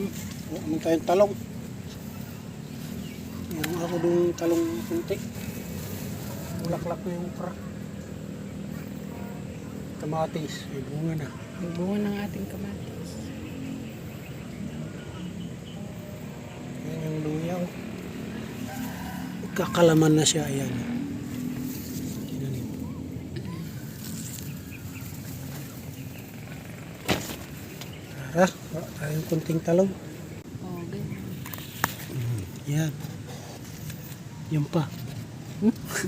Ano tayong talong? Meron ako doon talong kunti. Bulaklak na yung crack. Kamatis, may bunga na. Bunga ng ating kamatis. Yan yung luyaw. Kakalaman na siya, ayan. Tinanim. Wala tayong kunting talong. Oh, ganyan. Yan. Yan pa.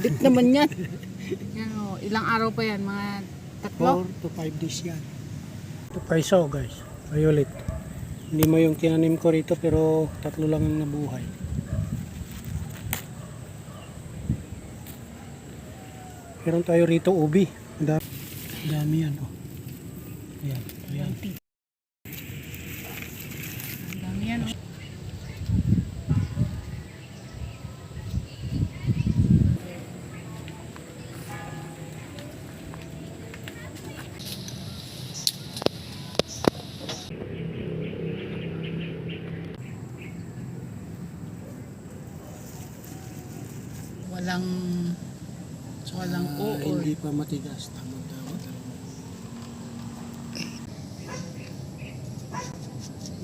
Bit naman yan. yan oh, ilang araw pa yan? Mga tatlo? 4 to 5 days yan. Ito paiso guys. Violet. Mo yung tinanim ko rito pero tatlo lang ang nabuhay. Meron tayo rito ubi. Ang dami yan. Oh. Ayan. Ayan. Ang dami yan. oh. Walang so walang Ah, uol. hindi pa matigas. Tamang tama.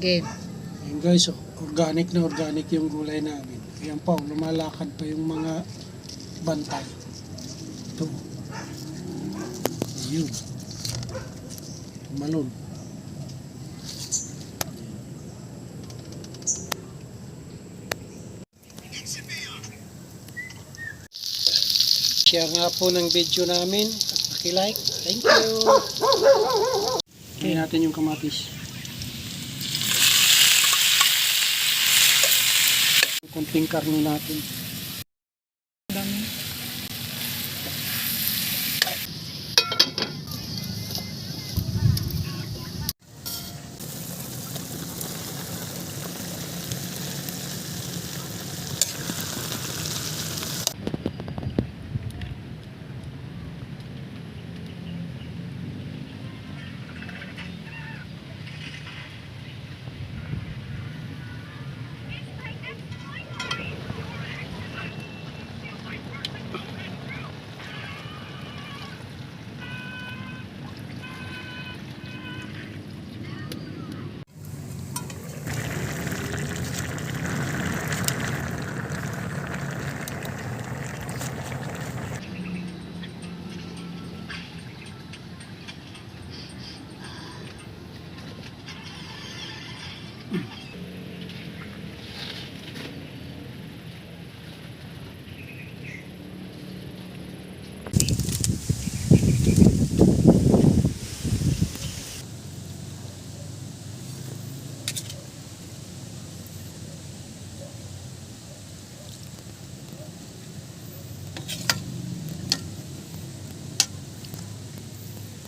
Game. Ayan guys, oh, organic na organic yung gulay namin. Ayan pa, lumalakad pa yung mga bantay. Ito. Ayun. Malon. Share nga po ng video namin at paki-like. Thank you. Kaya natin yung kamatis. Kunting karne natin.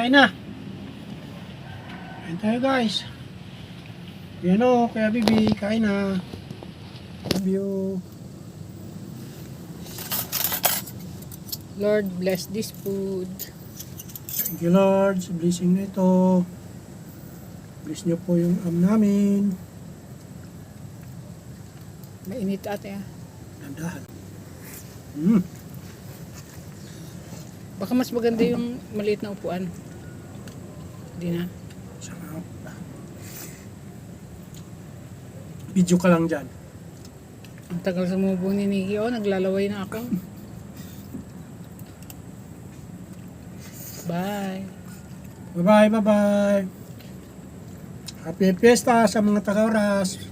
Kain na. Kain tayo guys. Yan o, kaya bibi, kain na. Love you. Lord, bless this food. Thank you Lord sa blessing na ito. Bless niyo po yung am namin. Mainit ate ah. Dandahan. Mm. Baka mas maganda yung maliit na upuan. Hindi na. Sarap. Video ka lang dyan. Ang tagal sumubong ni Nikki. Oh, naglalaway na ako. Bye. Bye-bye, bye-bye. Happy Fiesta sa mga taga-oras.